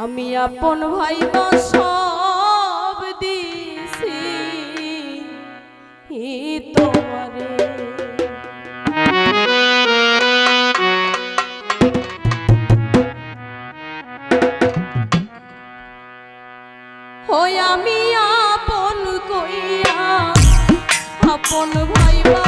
আমি আপন ভাই সব দিছি তোমারে। আমি আপন কইয়া আপন ভাইবা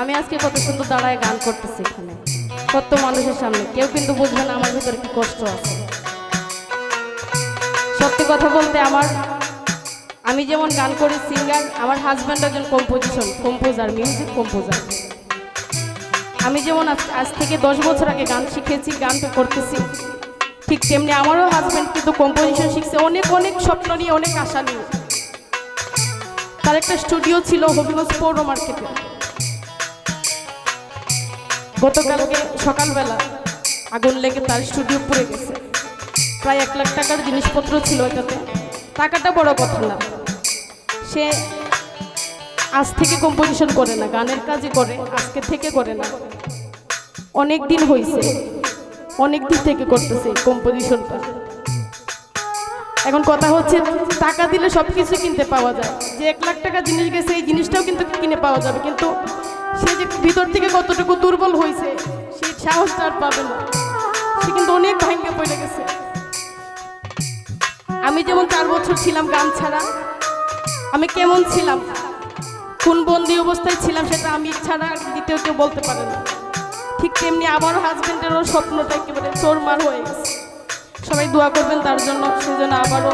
আমি আজকে কত সুন্দর দাঁড়ায় গান করতেছি এখানে। কত মানুষের সামনে। কেউ কিন্তু বুঝবে না আমার ভিতরে কি কষ্ট আছে। সত্যি কথা বলতে আমার, আমি যেমন গান করি সিঙ্গার আমার হাজব্যান্ড একজন কম্পোজিশন কম্পোজার মিউজিক কম্পোজার আমি যেমন আজ থেকে দশ বছর আগে গান শিখেছি, গান তো করতেছি, ঠিক তেমনি আমারও হাজব্যান্ড কিন্তু কম্পোজিশন শিখছে, অনেক অনেক স্বপ্ন নিয়ে, অনেক আশা নিয়ে। তার একটা স্টুডিও ছিল হবিগঞ্জ পৌর মার্কেটে গতকালকে সকালবেলা আগুন লেগে তার স্টুডিও পুড়ে গেছে। প্রায় এক লাখ টাকার জিনিসপত্র ছিল এটাতে। টাকাটা বড় কথা না। সে আজ থেকে কম্পোজিশন করে না, গানের কাজই করে, আজকে থেকে করে না। অনেক দিন হয়েছে অনেক দিন থেকে করতেছে কম্পোজিশনটা এখন কথা হচ্ছে, টাকা দিলে সব কিছু কিনতে পাওয়া যায়। যে এক লাখ টাকা জিনিস গেছে, এই জিনিসটাও কিন্তু কিনে পাওয়া যাবে। কিন্তু সে যে ভিতর থেকে কতটুকু দুর্বল হয়েছে সেই সাহসটা আর পাবে না। সে কিন্তু অনেক ভাঙ্গে পড়ে গেছে। আমি যেমন চার বছর ছিলাম গান ছাড়া, আমি কেমন ছিলাম? কোন বন্দি অবস্থায় ছিলাম সেটা আমি ছাড়া দ্বিতীয় কেউ বলতে পারে না। ঠিক তেমনি আমার হাজবেন্ডেরও স্বপ্নটা একেবারে চোরমার হয়ে গেছে। সবাই দোয়া করবেন তার জন্য, সেজন্য আবারও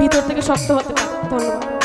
ভিতর থেকে শক্ত হতে পারে। ধন্যবাদ।